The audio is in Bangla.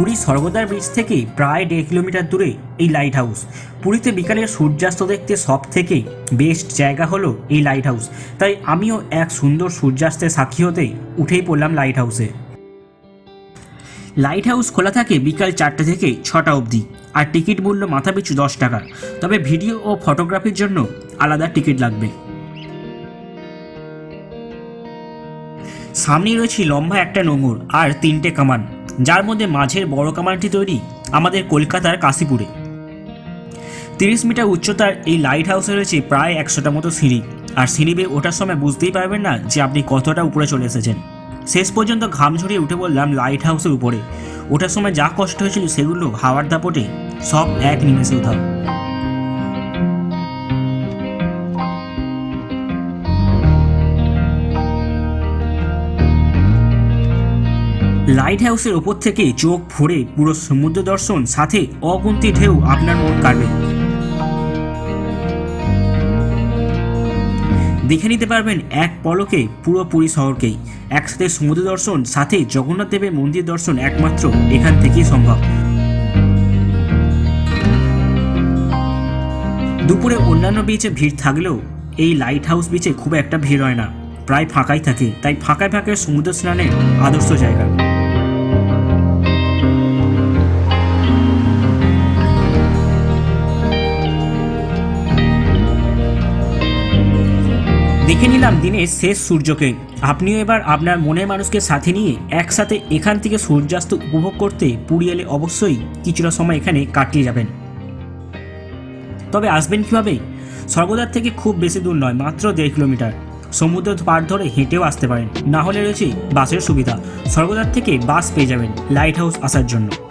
পুরী সর্বদার ব্রিজ থেকে প্রায় দেড় কিলোমিটার দূরে এই লাইট হাউস পুরীতে বিকালের সূর্যাস্ত দেখতে সব থেকে বেস্ট জায়গা হলো এই লাইট হাউস তাই আমিও এক সুন্দর সূর্যাস্তের সাক্ষী হতে উঠেই পড়লাম লাইট হাউসে লাইট হাউস খোলা থাকে বিকাল চারটে থেকে ছটা অবধি, আর টিকিট মূল্য মাথাপিছু দশ টাকা। তবে ভিডিও ও ফটোগ্রাফির জন্য আলাদা টিকিট লাগবে। সামনেই রয়েছে লম্বা একটা নোঙর আর তিনটে কামান, যার মধ্যে মাঝের বড় কামানটি তৈরি আমাদের কলকাতার কাশীপুরে। তিরিশ মিটার উচ্চতার এই লাইট হাউসে রয়েছে প্রায় একশোটা মতো সিঁড়ি, আর সিঁড়ি বেয়ে ওঠার সময় বুঝতেই পারবেন না যে আপনি কতটা উপরে চলে এসেছেন। শেষ পর্যন্ত ঘাম ঝরিয়ে উঠে বললাম লাইট হাউসের উপরে। ওঠার সময় যা কষ্ট হয়েছিল সেগুলো হাওয়ার দাপটে সব এক নিমেষে উধাও। লাইট হাউসের ওপর থেকে চোখ ভরে পুরো সমুদ্র দর্শন, সাথে অগুন্তি ঢেউ আপনার মন কাড়বে। দেখে নিতে পারবেন এক পলকে পুরো পুরী শহরকেই। একসাথে সমুদ্র দর্শন, সাথে জগন্নাথ দেবের মন্দির দর্শন একমাত্র এখান থেকেই সম্ভব। দুপুরে অন্যান্য বিচে ভিড় থাকলেও এই লাইট হাউস বিচে খুব একটা ভিড় হয় না। প্রায় ফাঁকাই থাকে, তাই ফাঁকায় ফাঁকায় সমুদ্র স্নানের আদর্শ জায়গা। দেখে নিলাম দিনের শেষ সূর্যকে। আপনিও এবার আপনার মনের মানুষকে সাথে নিয়ে একসাথে এখান থেকে সূর্যাস্ত উপভোগ করতে পুরী এলে অবশ্যই কিছুটা সময় এখানে কাটিয়ে যাবেন। তবে আসবেন কীভাবে? স্বর্গদ্বার থেকে খুব বেশি দূর নয়, মাত্র দেড় কিলোমিটার। সমুদ্র পার ধরে হেঁটেও আসতে পারেন। না হলে রয়েছে বাসের সুবিধা। স্বর্গদ্বার থেকে বাস পেয়ে যাবেন লাইট হাউস আসার জন্য।